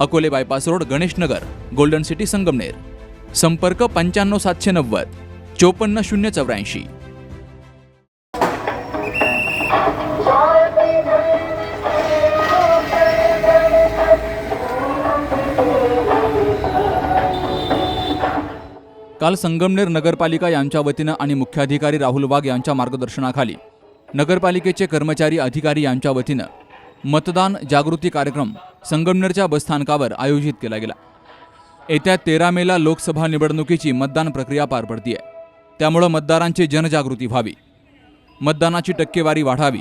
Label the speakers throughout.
Speaker 1: Akole bypass road Ganeshnagar golden city Sangamner. संपर्क पंच्याण्णव सातशे नव्वद चोपन्न शून्य चौऱ्याऐंशी. काल संगमनेर नगरपालिका यांच्या वतीनं आणि मुख्याधिकारी राहुल वाघ यांच्या मार्गदर्शनाखाली नगरपालिकेचे कर्मचारी अधिकारी यांच्या वतीनं मतदान जागृती कार्यक्रम संगमनेरच्या बसस्थानकावर आयोजित केला गेला. येत्या तेरा मेला लोकसभा निवडणुकीची मतदान प्रक्रिया पार पडतीये. त्यामुळं मतदारांची जनजागृती व्हावी. मतदानाची टक्केवारी वाढावी.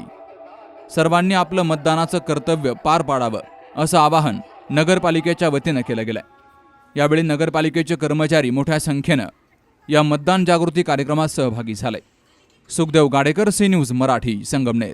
Speaker 1: सर्वांनी आपलं मतदानाचं कर्तव्य पार पाडावं असं आवाहन नगरपालिकेच्या वतीनं केलं गेलं आहे यावेळी नगरपालिकेचे कर्मचारी मोठ्या संख्येनं या मतदान जागृती कार्यक्रमात सहभागी झाले. Sukhdev Gadekar C news Marathi Sangamner.